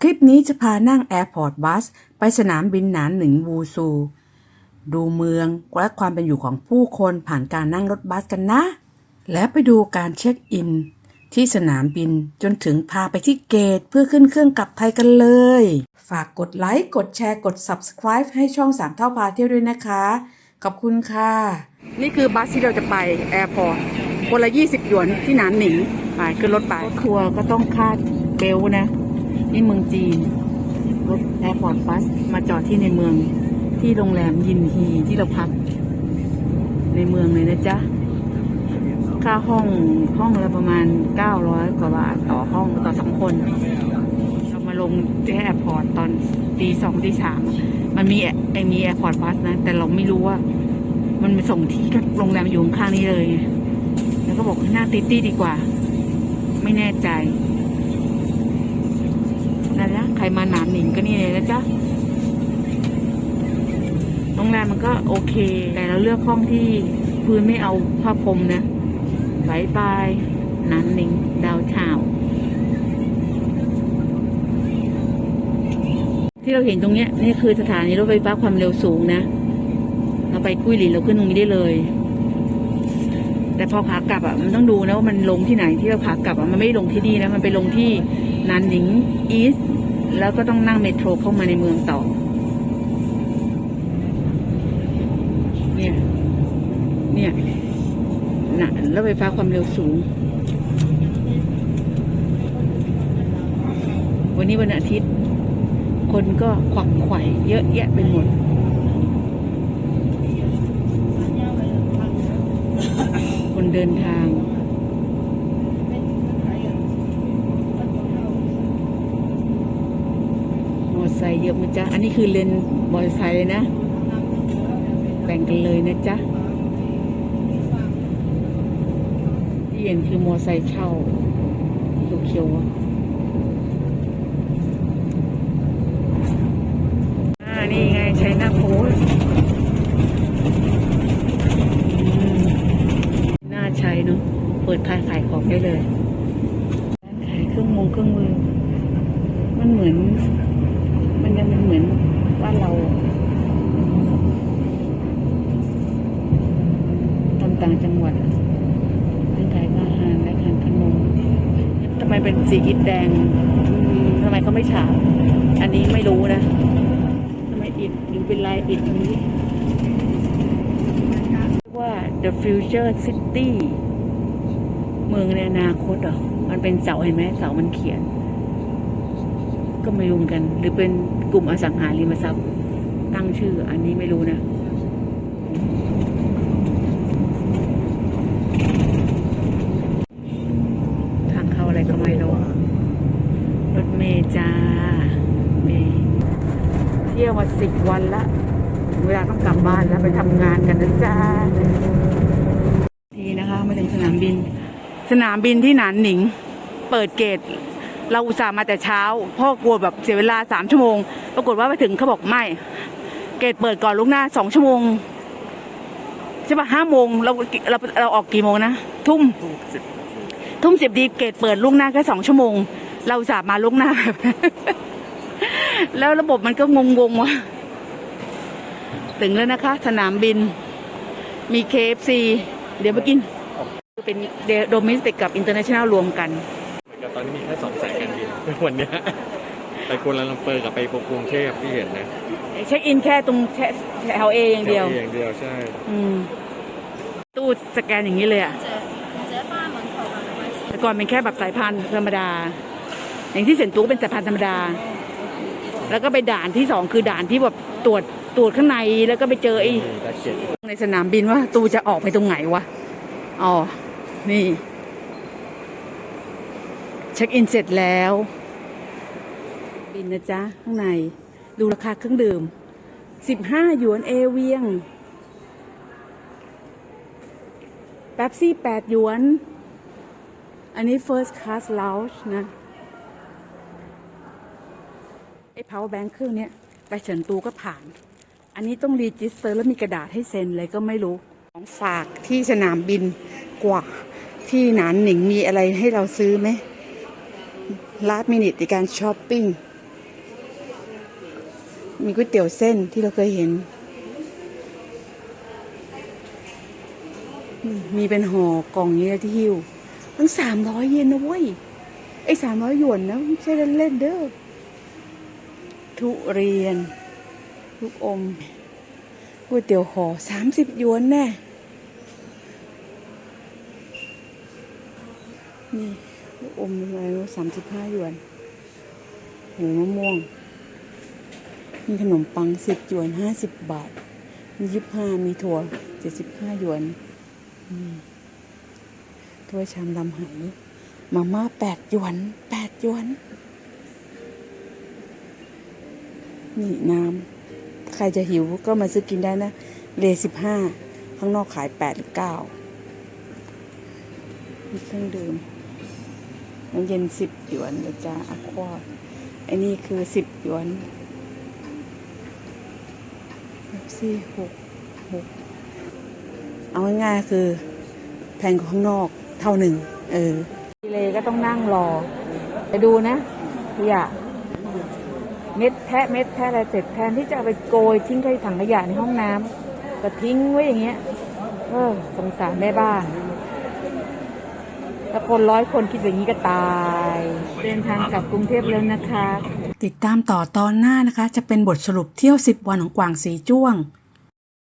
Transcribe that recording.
คลิปนี้จะพานั่งแอร์พอร์ตบัสไปสนามบินหนานหนิงวูซู ดูเมืองและความเป็นอยู่ของผู้คนผ่านการนั่งรถบัสกันนะ และไปดูการเช็คอิน ที่สนามบินจนถึงพาไปที่เกตเพื่อขึ้นเครื่องกลับไทยกันเลย ฝากกดไลค์ กดแชร์กด subscribe ให้ช่องสามเท่าพาเที่ยวด้วยนะคะ ขอบคุณค่ะ นี่คือบัสที่เราจะไปแอร์พอร์ตคนละ 20 หยวนที่หนานหนิงไปขึ้นรถไปทัวร์ก็ต้องคาดเบลต์นะ นี่เมืองจีน รถแอร์พอร์ตบัสมาจอดที่ในเมืองที่โรงแรมยินฮีที่เราพัก ในเมืองเลยนะจ๊ะ ค่าห้องห้องละประมาณ 900 กว่าบาทต่อห้องต่อสองคน เรามาลงที่แอร์พอร์ตตอนตีสองตีสามมันมีไอมีแอร์พอร์ตบัสนะ แต่เราไม่รู้ว่า มันมาส่งที่โรงแรมอยู่ข้างนี้เลย แล้วก็บอกหน้าติตี้ดีกว่า ไม่แน่ใจ นั่นนะใครมาหนามหนิงก็นี่เลยนะจ๊ะโรงแรมมันก็โอเค แต่เราเลือกห้องที่พื้นไม่เอาผ้าพรมนะบายบายหนานหนิงดาวเช้าที่เราเห็นตรงเนี้ยนี่คือสถานีรถไฟฟ้าความเร็วสูงนะ เราไปกุ้ยหลินเราขึ้นตรงนี้ได้เลย แต่พอขากลับอะมันต้องดูนะว่ามันลงที่ไหนที่เราขากลับอะมันไม่ลงที่นี่นะมันไปลงที่นานหนิงอีส์แล้วก็ต้องนั่งเมโทรเข้ามาในเมืองต่อ เนี่ย เนี่ยน่ะรถไฟฟ้าความเร็วสูง วันนี้วันอาทิตย์ คนก็ขวักไข่เยอะแยะไปหมด คน เดินทางมอเตอร์ไซค์เยอะมั้ยจ๊ะ อันนี้คือเลนมอเตอร์ไซค์เลยนะ แบ่งกันเลยนะจ๊ะ ที่เห็นคือมอเตอร์ไซค์เช่าเขียวๆอะอ่า นี่ไงใช้หน้าโพสต์อืมน่าใช้เนาะ เปิดขายขายของ ได้เลยขายเครื่องมงเครื่องมือ มันเหมือน มันยังมันเหมือนบ้านเราตามต่างจังหวัดร้านขายอาหารร้านขายขนมทำไมเป็นสีอิฐแดงอืมทำไมเขาไม่ฉาบอันนี้ไม่รู้นะทำไมอิฐหรือเป็นลายอิฐนี้ว่า the future city เมืองในอนาคตเหรอมันเป็นเสาเห็นไหมเสามันเขียน ก็ไม่รู้กัน หรือเป็นกลุ่มอสังหาริมทรัพย์ ตั้งชื่อ อันนี้ไม่รู้นะทางเข้าอะไรก็ไม่รู้รถเมจ้าเมเที่ยวมาสิบวันละเวลาต้องกลับบ้านแล้วไปทำงานกันนะจ้าทีนะคะ มาถึงสนามบิน สนามบินที่หนานหนิง เปิดเกต เราอุตส่าห์มาแต่เช้าพ่อกลัวแบบเสียเวลาสามชั่วโมง ปรากฏว่าไปถึงเขาบอกไม่ เกตเปิดก่อนลูกหน้าสองชั่วโมงใช่ปะห้าโมงเราเราเราออกกี่โมงนะ ทุ่มทุ่มสิบดีเกตเปิดล่วงหน้าแค่สองชั่วโมง เราอุตสาห์มาล่วงหน้าแล้วระบบมันก็งงๆวะถึงแล้วนะคะ สนามบิน มีเคฟซีเดี๋ยวไปกิน เป็นโดเมสติกกับอินเตอร์เนชั่นแนลรวมกันตอนนี้มีแค่สองสายการบินวันนี้ไปกัวลาลัมเปอร์กับไปกรุงเทพที่เห็นนะเช็คอินแค่ตรงแถวเออย่างเดียวอย่างเดียวใช่ตู้สแกนอย่างนี้เลยอะแต่ก่อนเป็นแค่แบบสายพันธุ์ธรรมดา อย่างที่เซนตู้เป็นสายพันธุ์ธรรมดา แล้วก็ไปด่านที่สองคือด่านที่แบบตรวจตรวจข้างในแล้วก็ไปเจอไอ้ในสนามบินว่า ตูจะออกไปตรงไหนวะอ๋อ นี่ เช็คอินเสร็จแล้ว บินนะจ๊ะ ข้างใน ดูราคาเครื่องดื่มสิบห้าหยวนเอเวียง แป๊บซี่แปดหยวน อันนี้ first class lounge นะ ไอ้ power bank เครื่องเนี้ย ไปเฉินตูก็ผ่าน อันนี้ต้องรีจิสเตอร์แล้วมีกระดาษให้เซ็นเลยก็ไม่รู้ของฝากที่สนามบินกว่า ที่หนานหนิงมีอะไรให้เราซื้อไหมลาดมินิตในการช้อปปิ้ง มีก๋วยเตี๋ยวเส้นที่เราเคยเห็น มีเป็นห่อกล่องนี้ที่หิ้วตั้งสามร้อยเยนนะเว้ย ไอ้สามร้อยหยวนนะไม่ใช่เล่นเด้อ ทุเรียน ลูกอมก๋วยเตี๋ยวห่อสามสิบหยวนแน่ นี่อมอะไรสามสิบห้าหยวนหูมะม่วง มีขนมปังสิบหยวนห้าสิบบาท มียี่ห้ามีถั่วเจ็ดสิบห้าหยวนถ้วยชามลำไหมาม่าแปดหยวนแปดหยวน นี่น้ำใครจะหิวก็มาซื้อกินได้นะ เลสิบห้าข้างนอกขายแปดหรือเก้ามีเครื่องดื่ม น้ำเย็นสิบหยวนนะจ๊ะอควาไอ้นี่คือสิบหยวนสี่หกหกเอาง่ายๆคือแพงกว่าข้างนอกเท่าหนึ่ง เออดีเลยก็ต้องนั่งรอไปดูนะขยะเม็ดแพะเม็ดแพะอะไรเสร็จแทนที่จะเอาไปโกยทิ้งใส่ถังขยะในห้องน้ำก็ทิ้งไว้อย่างเงี้ย เออสงสารแม่บ้าน ถ้าคนร้อยคนคิดอย่างนี้ก็ตาย เดินทางกลับกรุงเทพแล้วนะคะ ติดตามต่อตอนหน้านะคะ จะเป็นบทสรุปเที่ยว 10 วันของกวางสีจ้วง